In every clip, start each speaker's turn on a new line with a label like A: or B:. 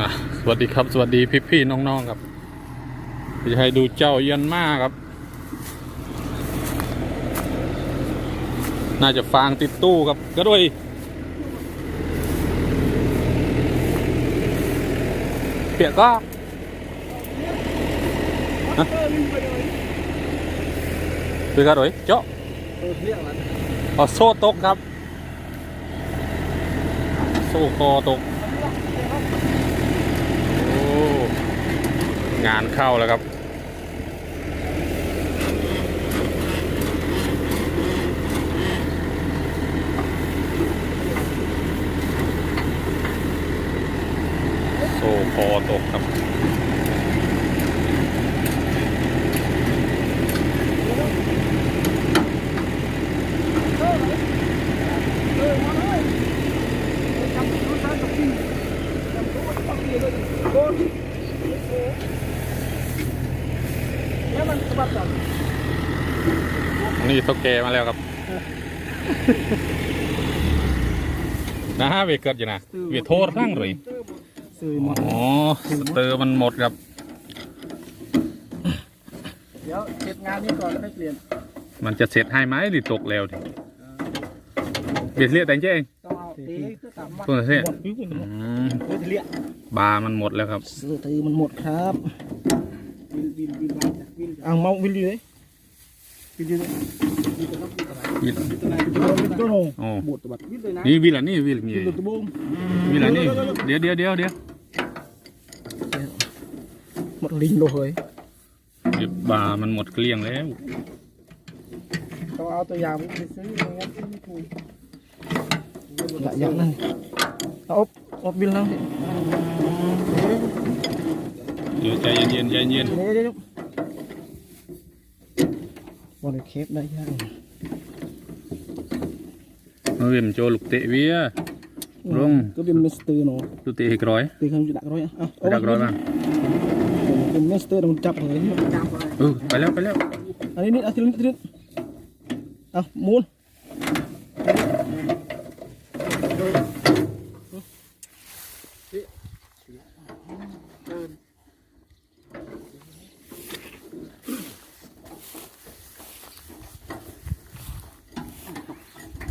A: อะสวัสดีครับ สวัสดีพี่พี่ๆน้องๆครับจะให้ดูเจ้ายันมาครับ น่าจะฟางติดตู้ครับก็ด้วย เปียกก็ฮะเปียกก็ด้วยเจาะอ๋อโซ่ตกครับ โซ่คอตก โอ้ งานเข้าแล้วครับ โซ่คอตกครับ นี่เท่าแกมาแล้วครับนะฮะเวเกิดอยู่นะเวโทษข้างเลย
B: ซื้อหมด
A: อ๋อสเตอร์มันหมดครับ
B: เดี๋ยวเสร็จงานนี้ก่อนแล้วค่อยเปลี่ยน
A: มันจะเสร็จให้ไหมหรือตกแล้วดิเบียดเรียกแต่งเจ๊เอง
B: ต้องเอาตีก็ตามมา
A: ตัวเสีย
B: หมดวิวหมด
A: อืม
B: เฮ้ยเลี้ย
A: บาร์มันหมดแล้วครับ
B: ซื้อตีมันหมดครับวินวินวินวินอ่างเมาวินอยู่เลยวินอยู่เลย
A: วิล
B: ตัวโน่
A: โอ้
B: หมดตัวบัดวินเลย นะ
A: นี่วิลอันนี่วิลนี่
B: วินตัวบุ้ง
A: วิลอันนี่เดี๋ยวเดี๋ยวเดี๋ยวเดี๋ยว
B: หมดลิงโลเฮ้ย
A: เดี๋ยวบาร์มันหมดเกลี้ยงแล้ว
B: ต้องเอาตัวอย่างไปซื้ออย่างงั้นซื้อไม่ถูกอย่า งนั้นเอาอบอบวินแล้ว
A: เดี๋ยวใจเย็นๆใจเย็น
B: เดี๋ยวเดี๋ยวบอลเคปได้ยัง
A: มาเวมโจลูกเตะเวียลง
B: ก็เป็นมิสเตอร์เนาะ
A: ลูกเตะอีกร้อย
B: ตีคำจะดักร้อยอะ
A: ไปดักร้อยมา
B: เป็นมิสเตอร์มันจับเลยจับเลย
A: เออไปแล้วไปแล้ว
B: อันนี้นี่อันนี้นี่อะมูน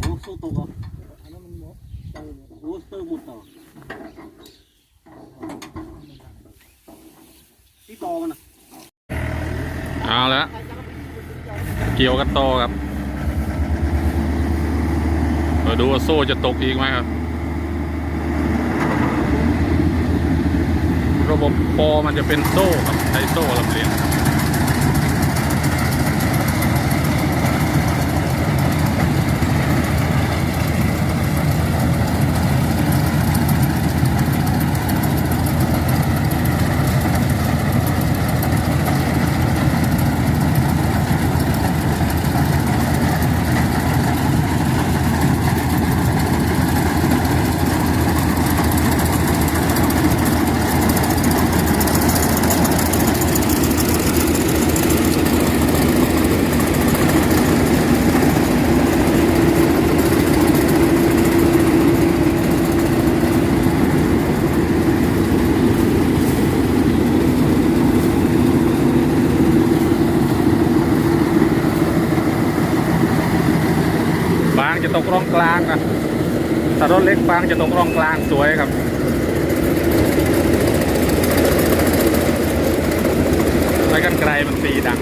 B: โอ้โซโตะอันนั้นมันหมดโอ้เตอร์หมดต่อ ที่ตอมันอะ
A: เอาแล้วเกี่ยวกันต่อครับมาดูว่าโซ่จะตกอีกไหมครับ ระบบปอมันจะเป็นโซ่ครับใช้โซ่ลำเลียงครับ บางจะตกร่องกลางอะถ้ารถเล็กบางจะตกร่องกลางสวยครับไม้กันไกลมันตีดัง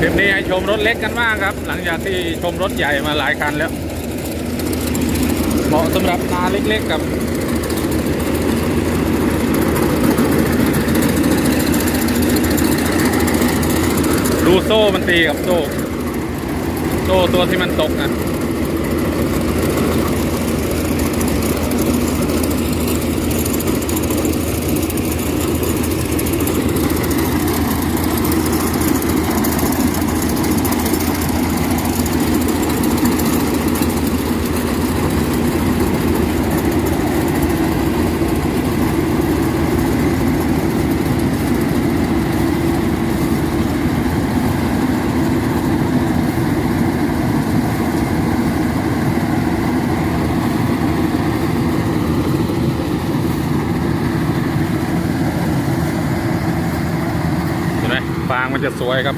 A: คลิปนี้ให้ชมรถเล็กกันบ้างครับ หลังจากที่ชมรถใหญ่มาหลายคันแล้ว เหมาะสำหรับนาเล็กๆกับดูโซ่มันตีกับโซ่ โซ่ตัวที่มันตกนะางมันจะสวยครับ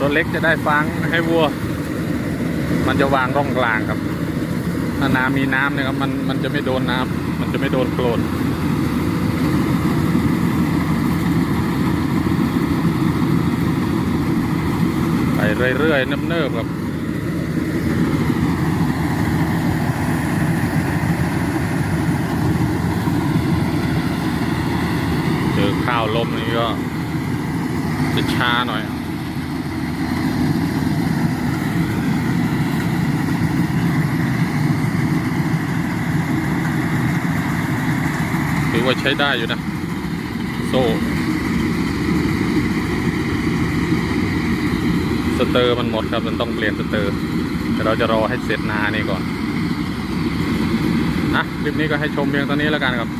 A: รถเล็กจะได้ฟางให้วัว มันจะวางร่องกลางครับ ถ้าน้ำมีน้ำเนี่ยครับมันมันจะไม่โดนน้ำมันจะไม่โดนโคลนไปเรื่อยๆเนิบๆครับเจอข้าวลมนี่ก็ จะช้าหน่อยถือว่าใช้ได้อยู่นะ โซ่สเตอร์มันหมดครับ มันต้องเปลี่ยนสเตอร์ แต่เราจะรอให้เสร็จนานี่ก่อนนะคลิปนี้ก็ให้ชมเพียงเท่านี้แล้วกันครับ